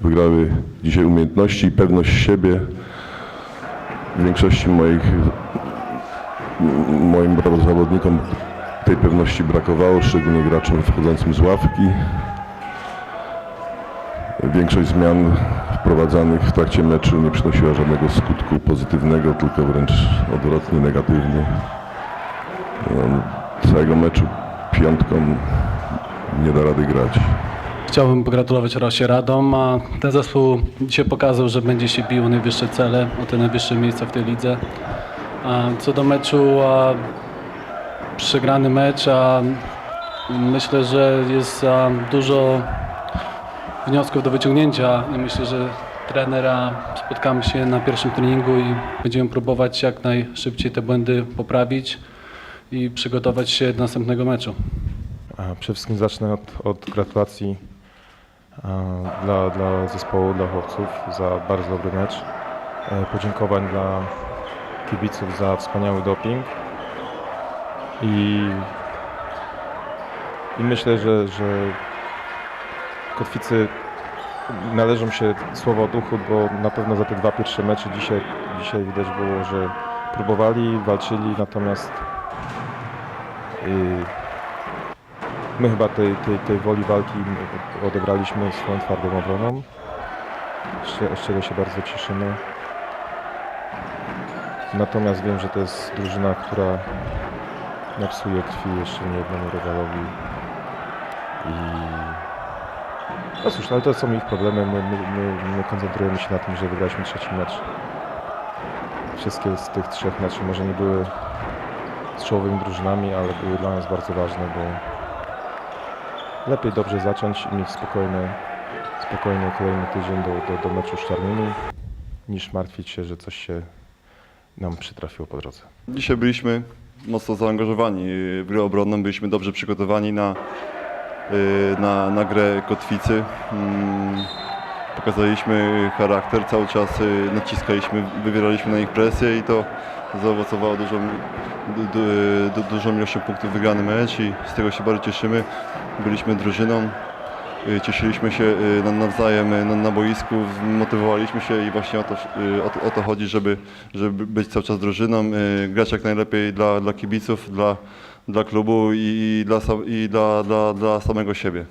Wygrały dzisiaj umiejętności i pewność siebie. W większości moich, moim zawodnikom tej pewności brakowało, szczególnie graczom wchodzącym z ławki. Większość zmian wprowadzanych w trakcie meczu nie przynosiła żadnego skutku pozytywnego, tylko wręcz odwrotnie, negatywnie. No, całego meczu piątką nie da rady grać. Chciałbym pogratulować Rosie Radom, a ten zespół dzisiaj pokazał, że będzie się bił najwyższe cele, o te najwyższe miejsca w tej lidze. A co do meczu, a przegrany mecz, a myślę, że jest dużo wniosków do wyciągnięcia i myślę, że trenera spotkamy się na pierwszym treningu i będziemy próbować jak najszybciej te błędy poprawić i przygotować się do następnego meczu. Przede wszystkim zacznę od, od gratulacji dla, dla zespołu, dla chłopców za bardzo dobry mecz. E, Podziękowań dla kibiców za wspaniały doping. I, i myślę, że, że kotwicy należą się słowa o duchu, bo na pewno za te dwa pierwsze mecze dzisiaj, dzisiaj widać było, że próbowali, walczyli, natomiast y, My chyba tej, tej, tej woli walki odegraliśmy swoją twardą obroną, z czego się bardzo cieszymy. Natomiast wiem, że to jest drużyna, która napsuje krwi jeszcze niejednemu rywalowi. I... No cóż, ale to są ich problemy. My, my, my, my koncentrujemy się na tym, że wygraliśmy trzeci mecz. Wszystkie z tych trzech meczów może nie były z czołowymi drużynami, ale były dla nas bardzo ważne, bo lepiej dobrze zacząć i mieć spokojny, spokojny kolejny tydzień do, do, do meczu z czarnymi, niż martwić się, że coś się nam przytrafiło po drodze. Dzisiaj byliśmy mocno zaangażowani w grę obronną, byliśmy dobrze przygotowani na, y, na, na grę kotwicy. Pokazaliśmy charakter, cały czas y, naciskaliśmy, wywieraliśmy na nich presję i to zaowocowało dużą, du, du, du, dużą ilością punktów wygrany mecz i z tego się bardzo cieszymy. Byliśmy drużyną, y, cieszyliśmy się y, na- nawzajem na, boisku, motywowaliśmy się i właśnie o to, o, o to chodzi, żeby, żeby być cały czas drużyną, grać jak najlepiej dla, dla kibiców, dla, dla klubu i, i, dla, i dla, dla, dla samego siebie.